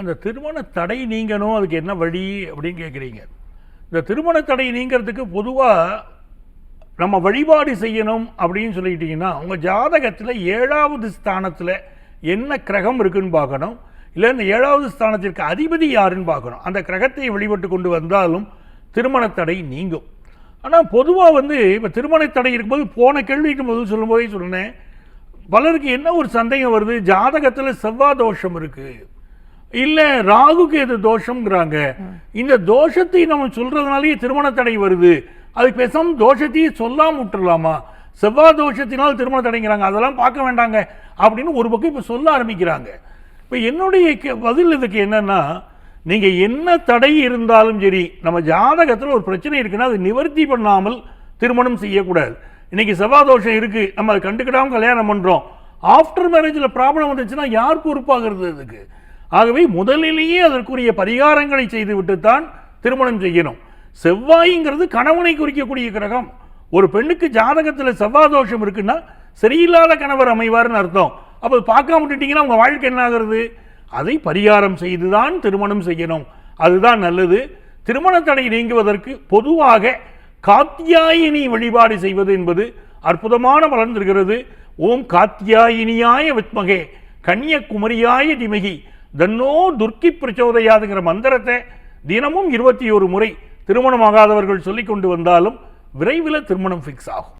அந்த திருமண தடை நீங்கணும் அதுக்கு என்ன வழி அப்படின்னு கேட்குறீங்க இந்த திருமண தடை நீங்கிறதுக்கு பொதுவாக நம்ம வழிபாடு செய்யணும் அப்படின்னு சொல்லிக்கிட்டிங்கன்னா உங்கள் ஜாதகத்தில் ஏழாவது ஸ்தானத்தில் என்ன கிரகம் இருக்குன்னு பார்க்கணும். இல்லை இந்த ஏழாவது ஸ்தானத்திற்கு அதிபதி யாருன்னு பார்க்கணும். அந்த கிரகத்தை வழிபட்டு கொண்டு வந்தாலும் திருமண தடை நீங்கும். ஆனால் பொதுவாக வந்து இப்போ திருமண தடை இருக்கும்போது போன கேள்விக்கு முதல் சொல்லும்போதே சொன்னேன். பலருக்கு என்ன ஒரு சந்தேகம் வருது? ஜாதகத்தில் செவ்வாய் தோஷம் இருக்குது இல்லை ராகுக்கு எது தோஷங்கிறாங்க இந்த தோஷத்தை நம்ம சொல்றதுனாலேயே திருமண தடை வருது. அதுக்கு பேசாம தோஷத்தையே சொல்லாம விட்டுடலாமா செவ்வாய் தோஷத்தினால் திருமண தடைங்கிறாங்க அதெல்லாம் பார்க்க வேண்டாங்க. அப்படின்னு ஒரு பக்கம் இப்போ சொல்ல ஆரம்பிக்கிறாங்க. இப்போ என்னுடைய பதில் இதுக்கு என்னன்னா நீங்க என்ன தடை இருந்தாலும் சரி நம்ம ஜாதகத்தில் ஒரு பிரச்சனை இருக்குன்னா அது நிவர்த்தி பண்ணாமல் திருமணம் செய்யக்கூடாது. இன்னைக்கு செவ்வாய் தோஷம் இருக்கு. நம்ம அதை கண்டுக்கிடாமல் கல்யாணம் பண்றோம். ஆஃப்டர் மேரேஜில் ப்ராப்ளம் வந்துச்சுன்னா யார் பொறுப்பாகிறது அதுக்கு? ஆகவே முதலிலேயே அதற்குரிய பரிகாரங்களை செய்துவிட்டு தான் திருமணம் செய்யணும். செவ்வாய்ங்கிறது கணவனை குறிக்கக்கூடிய கிரகம். ஒரு பெண்ணுக்கு ஜாதகத்தில் செவ்வாய் தோஷம் இருக்குன்னா சரியில்லாத கணவர் அமைவார்னு அர்த்தம். அப்போ பார்க்காம விட்டுட்டீங்கன்னா உங்கள் வாழ்க்கை என்ன ஆகிறது? அதை பரிகாரம் செய்துதான் திருமணம் செய்யணும். அதுதான் நல்லது. திருமண தடை நீங்குவதற்கு பொதுவாக காத்தியாயினி வழிபாடு செய்வது என்பது அற்புதமான பலன் தருகிறது. ஓம் காத்தியாயினியாய வித்மகே கன்னியகுமரியாய திமகி. தன்னோ துர்க்கி பிரச்சோதையாதுங்கிற மந்திரத்தை தினமும் இருபத்தி ஒரு முறை திருமணமாகாதவர்கள் சொல்லிக் கொண்டு வந்தாலும் விரைவில் திருமணம் ஃபிக்ஸ் ஆகும்.